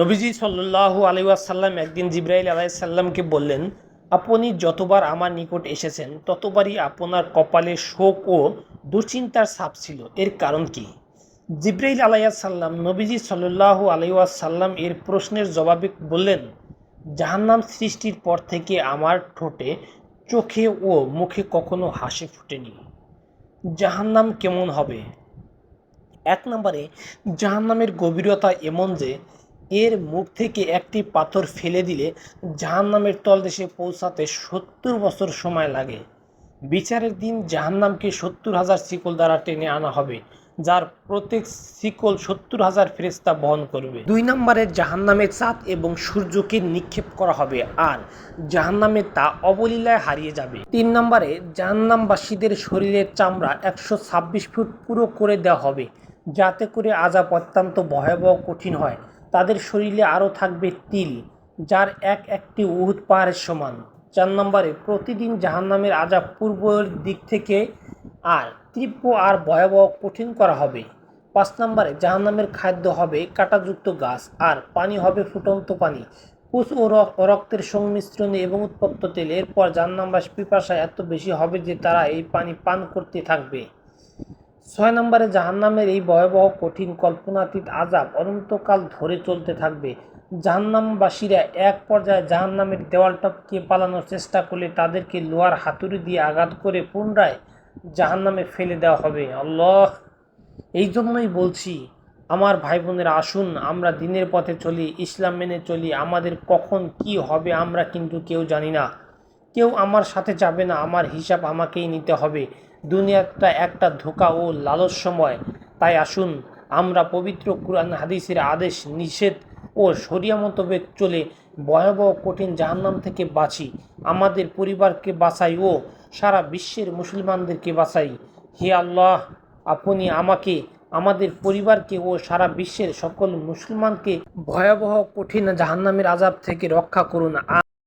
নবীজি সাল্লাহ আলাইসাল্লাম একদিন জিব্রাইল আলাইসাল্লামকে বললেন, আপনি যতবার আমার নিকট এসেছেন, ততবারই আপনার কপালে শোক ও দুশ্চিন্তার ছাপ ছিল। এর কারণ কি? জিব্রাইল আলাইসাল্লাম নবীজি সাল্লাহ আলাইসাল্লাম এর প্রশ্নের জবাবে বললেন, জাহান্নাম সৃষ্টির পর থেকে আমার ঠোঁটে, চোখে ও মুখে কখনো হাসি ফুটেনি। জাহান্নাম কেমন হবে? এক নম্বরে, জাহান্নামের গভীরতা এমন যে এর মুখ থেকে একটি পাথর ফেলে দিলে জাহান্নামের তলদেশে পৌঁছাতে সত্তর বছর সময় লাগে। বিচারের দিন জাহান্নামকে সত্তর হাজার শিকল দ্বারা টেনে আনা হবে, যার প্রত্যেক শিকল সত্তর হাজার ফেরেস্তা বহন করবে। দুই নম্বরে জাহান্নামের চাঁদ এবং সূর্যকে নিক্ষেপ করা হবে, আর জাহান্নামে তা অবলীলায় হারিয়ে যাবে। তিন নম্বরে জাহান্নামবাসীদের শরীরের চামড়া একশো ছাব্বিশ ফুট পুরো করে দেওয়া হবে, যাতে করে আজাব অত্যন্ত ভয়াবহ কঠিন হয়। তাদের শরীরে আরও থাকবে তিল, যার এক একটি উহুদ পাহাড়ের সমান। চার নম্বরে, প্রতিদিন জাহান্নামের আজাব পূর্বের দিক থেকে আর তীব্র আর ভয়াবহ কঠিন করা হবে। পাঁচ নম্বরে, জাহান্নামের খাদ্য হবে কাঁটাযুক্ত গাছ আর পানি হবে ফুটন্ত পানি। পুষ ও রক্তের সংমিশ্রণে এবং উৎপত্ত তেল। এরপর জাহান্নামবাস পিপাসা এত বেশি হবে যে তারা এই পানি পান করতে থাকবে। ছয় নম্বরে জাহান্নামের এই ভয়াবহ কঠিন কল্পনাতীত আজাব অনন্তকাল ধরে চলতে থাকবে। জাহান্নামবাসীরা এক পর্যায়ে জাহান্নামের দেওয়াল টপকে পালানোর চেষ্টা করলে তাদেরকে লোহার হাতুড়ি দিয়ে আঘাত করে পুনরায় জাহান্নামে ফেলে দেওয়া হবে। আল্লাহ! এই জন্যই বলছি, আমার ভাই বোনেরা আসুন আমরা দিনের পথে চলি, ইসলাম মেনে চলি, আমাদের কখন কি হবে আমরা কিন্তু কেউ জানি না। কেউ আমার সাথে যাবে না, আমার হিসাব আমাকেই নিতে হবে। দুনিয়াটা একটা ধোকা ও লালস্যময় তাই আসুন, আমরা পবিত্র কুরআন, হাদিসের আদেশ, নিষেধ ও শরিয়া মোতাবেক চলে ভয়াবহ কঠিন জাহান্নাম থেকে বাঁচি। আমাদের পরিবারকে বাঁচাই ও সারা বিশ্বের মুসলমানদেরকে বাঁচাই। হে আল্লাহ, আপনি আমাকে, আমাদের পরিবারকে ও সারা বিশ্বের সকল মুসলমানকে ভয়াবহ কঠিন জাহান্নামের আজাব থেকে রক্ষা করুন।